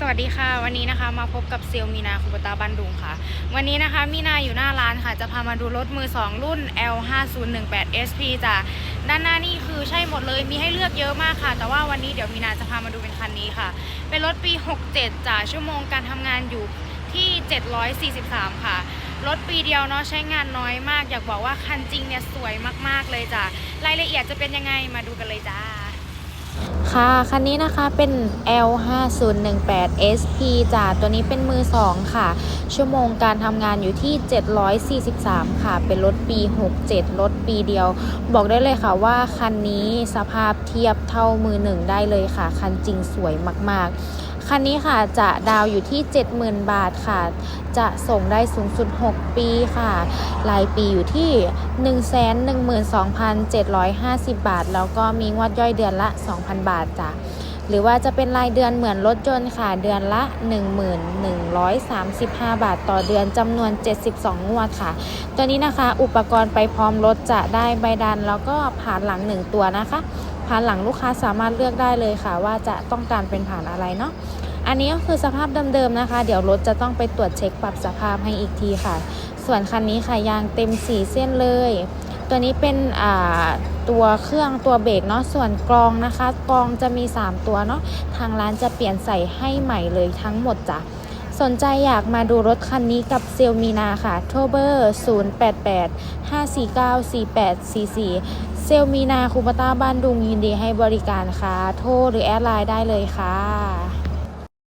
สวัสดีค่ะวันนี้นะคะมาพบกับเซลลมีนาคุปตาบันดุงค่ะ วันนี้นะคะมีนาอยู่หน้าร้านค่ะ จะพามาดูรถมือ 2 รุ่น L5018 SP จ้ะด้านหน้านี่คือใช่หมดเลยมีให้เลือกเยอะมากค่ะ แต่ว่าวันนี้เดี๋ยวมีนาจะพามาดูเป็นคันนี้ค่ะ เป็นรถปี 67จ้ะชั่วโมงการทำงานอยู่ที่ 743 ค่ะ รถปีเดียวเนาะใช้งานน้อยมาก อยากบอกว่าคันจริงเนี่ยสวยมากๆเลยจ้ะรายละเอียดจะเป็นยังไงมาดูกันเลยจ้า ค่ะ คันนี้นะคะเป็น L5018 SP จ้าตัวนี้เป็นมือ 2 ค่ะ ชั่วโมงการทำงานอยู่ที่ 743 ค่ะ เป็นรถปี 67 รถปีเดียว บอกได้เลยค่ะว่า คันนี้สภาพเทียบเท่ามือหนึ่งได้เลยค่ะ คันจริงสวยมากๆ คันนี้ค่ะจะดาวอยู่ที่ 70,000 บาทค่ะ จะส่งได้สูงสุด 6 ปีค่ะ รายปีอยู่ที่ 112,750 บาท แล้วก็มีงวดย่อยเดือนละ 2,000 บาทจ้ะหรือว่าจะเป็นรายเดือนเหมือนรถยนต์ค่ะ เดือนละ 1135 บาทต่อเดือนจำนวน 72 งวดค่ะ ตัวนี้นะคะอุปกรณ์ไปพร้อมรถจะได้ใบดันแล้วก็ผ่านหลัง 1 ตัวนะคะ ผ่านหลังลูกค้าสามารถเลือกได้เลยค่ะ ว่าจะต้องการเป็นผ่านอะไรเนาะอันนี้ก็คือสภาพเดิมๆนะคะ เดี๋ยวรถจะต้องไปตรวจเช็คปรับสภาพให้อีกทีค่ะ ส่วนคันนี้ค่ะยางเต็มสีเส้นเลย ตัวนี้เป็นอ่าตัวเครื่องตัวเบรกเนาะส่วนกรองนะคะกรองจะมี 3 ตัวเนาะทางร้านจะเปลี่ยนใส่ให้ใหม่เลยทั้งหมดจ้ะสนใจอยากมาดูรถคันนี้กับเซลมีนาค่ะโทรเบอร์ 088 549 4844 เซลมีนาคูปต้าบ้านดุงยินดีให้บริการค่ะ โทรหรือแอดไลน์ได้เลยค่ะ